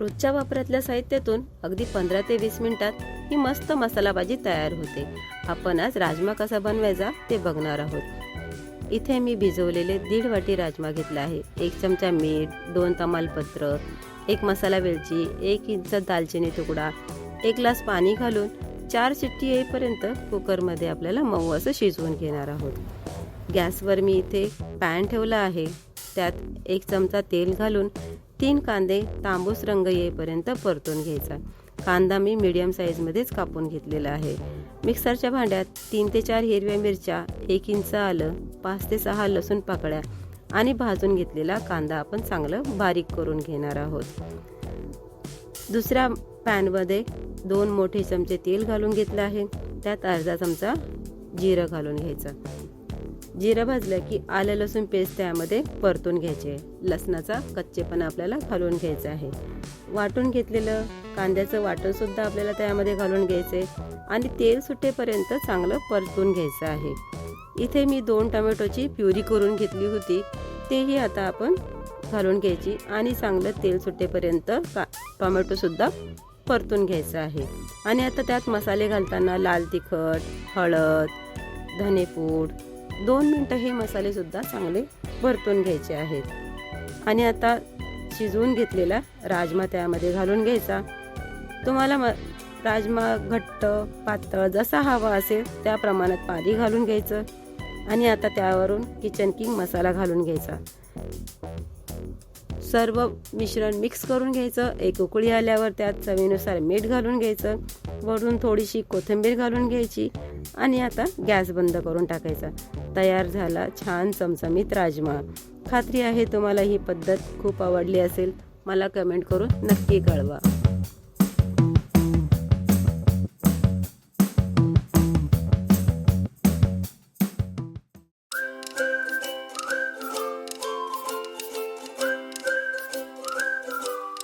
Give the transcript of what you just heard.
रोजच्या वापरातल्या साहित्यातून अगदी पंधरा ते वीस मिनिटात ही मस्त मसाला भाजी तयार होते. आपण आज राजमा कसा बनवायचा ते बघणार आहोत. इथे मी भिजवलेले दीड वाटी राजमा घेतला आहे. एक चमचा मीठ दोन तमालपत्र एक मसाला वेलची एक इंच दालचिनी तुकडा एक ग्लास पाणी घालून चार शिट्टी येईपर्यंत कुकरमध्ये आपल्याला मऊ असं शिजवून घेणार आहोत. गॅसवर मी इथे पॅन ठेवला आहे. त्यात एक चमचा तेल घालून तीन कांदे तांबूस रंग येईपर्यंत परतून घ्यायचा. कांदा मी मीडियम साईजमध्येच कापून घेतलेला आहे. मिक्सरच्या भांड्यात तीन ते चार हिरव्या मिरच्या एक इंच आलं पाच ते सहा लसूण पाकळ्या आणि भाजून घेतलेला कांदा आपण चांगलं बारीक करून घेणार आहोत. दुसऱ्या पॅनमध्ये दोन मोठे चमचे तेल घालून घेतलं आहे. त्यात अर्धा चमचा जिरं घालून घ्यायचं. जिरं भाजलं की आलं लसूण पेस्ट त्यामध्ये परतून घ्यायचे. लसणाचा कच्चेपणा आपल्याला घालून घ्यायचा आहे. वाटून घेतलेलं कांद्याचं वाटणसुद्धा आपल्याला त्यामध्ये घालून घ्यायचे आणि तेल सुटेपर्यंत चांगलं परतून घ्यायचं आहे. इथे मी दोन टोमॅटोची प्युरी करून घेतली होती. तेही आता आपण घालून घ्यायची आणि चांगलं तेल सुटेपर्यंत का टोमॅटोसुद्धा परतून घ्यायचं आहे. आणि आता त्यात मसाले घालताना लाल तिखट हळद धनेपूड दोन मिनटं हे मसालेसुद्धा चांगले परतून घ्यायचे आहेत. आणि आता शिजवून घेतलेला राजमा त्यामध्ये घालून घ्यायचा. तुम्हाला म राजमा घट्ट पातळ जसा हवा असेल त्या प्रमाणात पाणी घालून घ्यायचं. आणि आता त्यावरून किचन किंग मसाला घालून घ्यायचा. सर्व मिश्रण मिक्स करून घ्यायचं. एक उकळी आल्यावर त्यात चवीनुसार मीठ घालून घ्यायचं. वरून थोडीशी कोथिंबीर घालून घ्यायची. आणि आता गॅस बंद करून टाकायचा. तयार झाला छान चमचमीत राजमा. खात्री आहे तुम्हाला ही पद्धत खूप आवडली असेल. मला कमेंट करून नक्की कळवा.